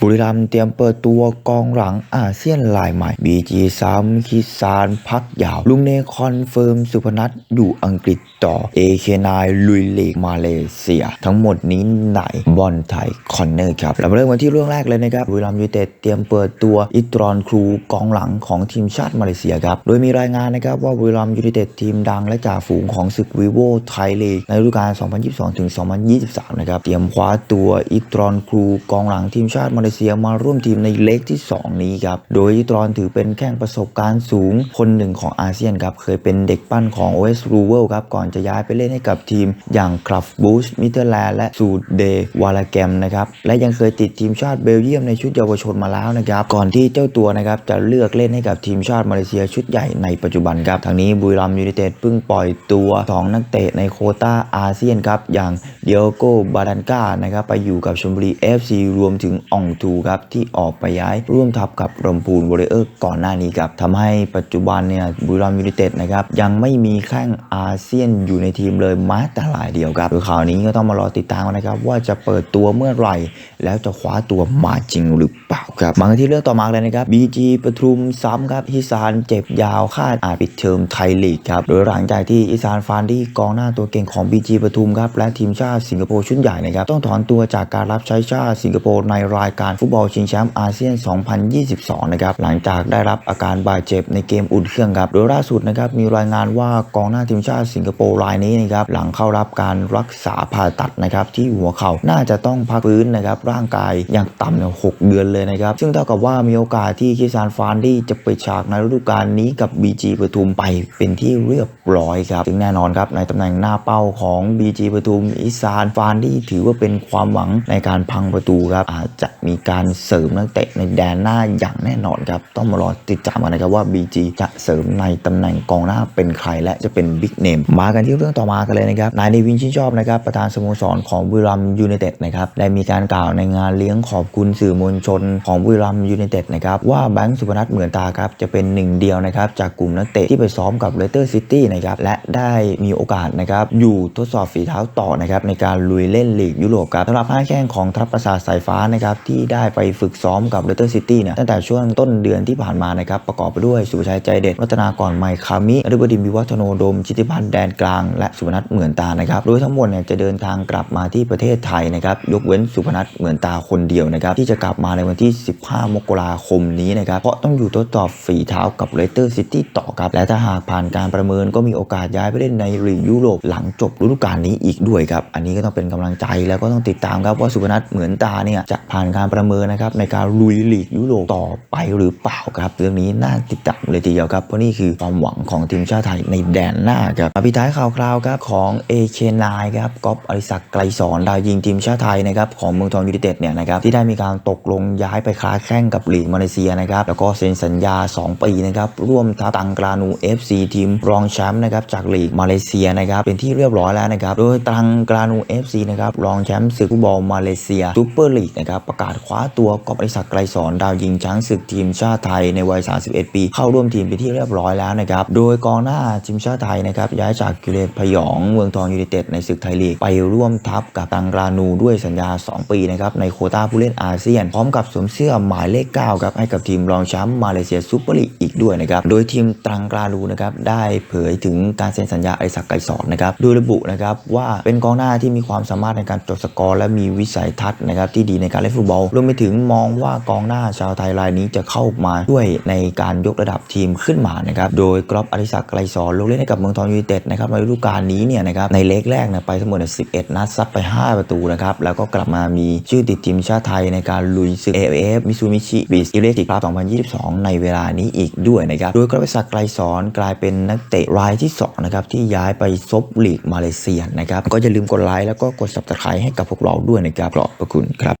บุรีรัมย์เตรียมเปิดตัวกองหลังอาเซียนลายใหม่มีจีซ้ำคิดซานพักยาว ลุงเนคอนเฟิร์มสุพนัทอยู่อังกฤษ ต่อ AK9 ลุยลีกมาเลเซีย ทั้งหมดนี้ไหนบอลไทยคอนเนอร์ครับ เราเริ่มกันที่เรื่องแรกเลยนะครับบุรีรัมยูเต็ดเตรียมเปิดตัวอิตรอนครูกองหลังของทีมชาติมาเลเซียครับ โดยมีรายงานนะครับว่าบุรีรัมยูเต็ดทีมดังและจ่าฝูงของศึกวีโวไทยลีกในฤดูกาล 2022-2023 นะครับเตรียมคว้าตัวอิตรอนครูกองหลังทีมชาติมาเลเซียมาร่วมทีมในเล็กที่ 2 นี้ครับ โดยอิตรอนถือเป็นแข้งประสบการณ์สูงคนหนึ่งของอาเซียนครับเคยเป็นเด็กปั้นของ OS r u w e l ครับก่อนจะย้ายไปเล่นให้กับทีมอย่างคลับบูชมิเตอร์แลนด์และซูเดวาลาแกมนะครับและยังเคยติดทีมชาติเบลเยียมในชุดเยาวชนมาแล้วนะครับก่อนที่เจ้าตัวนะครับจะเลือกเล่นให้กับทีมชาติมาเลเซียชุดใหญ่ในปัจจุบันครับทางนี้บุรีรัมยูไนเต็ดเพิ่งปล่อยตัว2นักเตะในโคต้าอาเซียนครับอย่างเดียโกบาดันกานะครับไปอยู่กับชลบุรี FC รวมถึงอองตูครับที่ออกไปย้ายร่วมทัพกับลำพูนวอริเออร์ก่อนหน้านี้ครับทำให้ปัจจุบันเนี่ยบุรีรัมย์ยูไนเต็ดนะครับยังไม่มีแข้งอาเซียนอยู่ในทีมเลยแม้แต่รายเดียวครับโดยข่าวนี้ก็ต้องมารอติดตามกันนะครับว่าจะเปิดตัวเมื่อไหร่ แล้วจะคว้าตัวมาจริงหรือเปล่าครับมาที่เรื่องต่อมาเลยนะครับ BG ปทุมซ้ำครับฮิซานเจ็บยาวคาดอาจปิดเทอมไทยลีกครับโดยหลังจากที่อิซานฟานดี้กองหน้าตัวเก่งของ BG ปทุมครับและทีมชาติสิงคโปร์ชุดใหญ่นะครับต้องถอนตัวจากการรับใช้ชาติสิงคโปร์ในรายการฟุตบอลชิงแชมป์อาเซียน 2022 นะครับหลังจากได้รับอาการบาดเจ็บในเกมอุ่นเครื่องครับโดยล่าสุดนะครับมีรายงานว่ากองหน้าทีมชาติสิงคโปร์รายนี้นะครับหลังเข้ารับการรักษาผ่าตัดนะครับที่หัวเข่าน่าจะต้องพักฟื้นนะครับร่างกายอย่างต่ำเนี่ยหกเดือนเลยนะครับ ซึ่งเท่ากับว่ามีโอกาสที่คิซานฟานดี้จะไปฉากในฤดูกาลนี้กับ BG ปทุมไปเป็นที่เรียบร้อยครับซึ่งแน่นอนครับในตำแหน่งหน้าเป้าของ BG ปทุมอิซานฟานดี้ถือว่าเป็นความหวังในการพังประตูครับอาจจะมีการเสริมนักเตะในแดนหน้าอย่างแน่นอนครับต้องมารอติดตามกันนะครับว่า BG จะเสริมในตำแหน่งกองหน้าเป็นใครและจะเป็นบิ๊กเนมมากันที่เรื่องต่อมากันเลยนะครับนายเนวินชินชอบนะครับประธานสโมสรของบุรีรัมยูไนเต็ดนะครับได้มีการกล่าวในงานเลี้ยงขอบคุณสื่อมวลชนของบุรีรัมยูไนเต็ดนะครับว่าแบงค์สุพนัทเหมือนตาครับจะเป็นหนึ่งเดียวนะครับจากกลุ่มนักเตะที่ไปซ้อมกับเลสเตอร์ซิตี้นะครับและได้มีโอกาสนะครับอยู่ทดสอบฝีเท้าต่อนะครับในการลุยเล่นลีกยุโรปครับสำหรับห้าแข้งของทัพประสาทสายฟ้านะครับที่ได้ไปฝึกซ้อมกับเลสเตอร์ซิตี้เนี่ยตั้งแต่ช่วงต้นเดือนที่ผ่านมานะครับประกอบไปด้วยสุภชัยใจเด็ดรัตนากรไมคามิอริบดินวิวัฒโนดม ชิติพันธ์แดนกลางและสุพนัทเหมือนตานะครับโดยทั้งหมดเนี่ยจะเดินทางกลับมาที่ประเทศไทยนะครับยกเว้นสุพนัทเหมือนตาคนเดียวนะครับที่จะกลับมาในวันที่ 15 มกราคมนี้นะครับเพราะต้องอยู่ทดสอบฝีเท้ากับเลสเตอร์ซิตี้ต่อครับและถ้าหากผ่านการประเมินก็มีโอกาสย้ายไปเล่นในลีกยุโรปหลังจบฤดูกาลนี้อีกด้วยครับอันนี้ก็ต้องเป็นกำลังใจแล้วก็ต้องติดตามครับว่าสุพนัทเหมือนตาเนี่ยจะผ่านการประเมินนะครับในการลุยลีกยุโรปต่อไปหรือเปล่าครับ เรื่องนี้น่าติดตามเลยทีเดียวครับเพราะนี่คือความหวังของทีมชาติไทยในแดนหน้าครับมาปิท้ายข่าวคราวครับของ AK9 ครับก๊อฟอริศักไกรสอนดาวยิงทีมชาติไทยนะครับของเมืองทองยูไนเต็ดเนี่ยนะครับที่ได้มีการตกลงย้ายไปค้าแข่งกับลีกมาเลเซียนะครับแล้วก็เซ็นสัญญา 2 ปีนะครับร่วมทัพตังกรานู FC ทีมรองแชมป์นะครับจากลีกมาเลเซียนะครับเป็นที่เรียบร้อยแล้วนะครับโดยตังกรานู FC นะครับรองแชมป์ศึกฟุตบอลมาเลเซียซูเปอร์ลีกนะครับประกาศคว้าตัวก๊อฟอริศักไกรสอนดาวยิงช้างศึกทีมชาติไทยในวัย 31 ปี เข้าร่วมทีมเป็นที่เรียบร้อยแล้วนะครับโดยกองหน้าทีมชาติไทยนะครับย้ายจากกิเลนพยองเมืองทองยูไนเต็ดในศึกไทยลีก ไปร่วมทัพกับตังกรานูด้วยสัญญา 2 ปีนะครับในโคต้าผู้เล่นอาเซียน พร้อมกับสวมเสื้อหมายเลข 9 ครับให้กับทีมรองแชมป์มาเลเซียซูเปอร์ลีกอีกด้วยนะครับโดยทีมตังกรานูนะครับได้เผยถึงการเซ็นสัญญาไอศักไกรสอนนะครับโดยระบุนะครับว่าเป็นกองหน้าที่มีความสามารถในการจดสกอร์และมีวิสัยทัศน์นะครับที่ดีในการเล่นฟุตบอลรวมไปถึงมองว่ากองหน้าชาวไทยรายนี้จะเข้ามาช่วยในการยกระดับทีมขึ้นมานะครับโดยกรอบอริศักไกรสอนลงเล่นให้กับเมืองทองยูไนเต็ดนะครับในฤดูกาลนี้เนี่ยนะครับในเล็กแรกเนี่ยไปทั้งหมด 11 นัดซัดไป 5 ประตูนะครับแล้วก็กลับมามีชื่อติดทีมชาติไทยในการลุยศึก AFF มิซูมิชิบีสอิเล็กติกครับ2022 ในเวลานี้อีกด้วยนะครับโดยกรอบอริศักดิ์ไกรสอนกลายเป็นนักเตะรายที่2นะครับที่ย้ายไปซบลีกมาเลเซียนะครับก็อย่าลืมกดไลค์แล้วก็กด subscribe ให้กับพวกเราด้วยนะครับขอบพระคุณครับ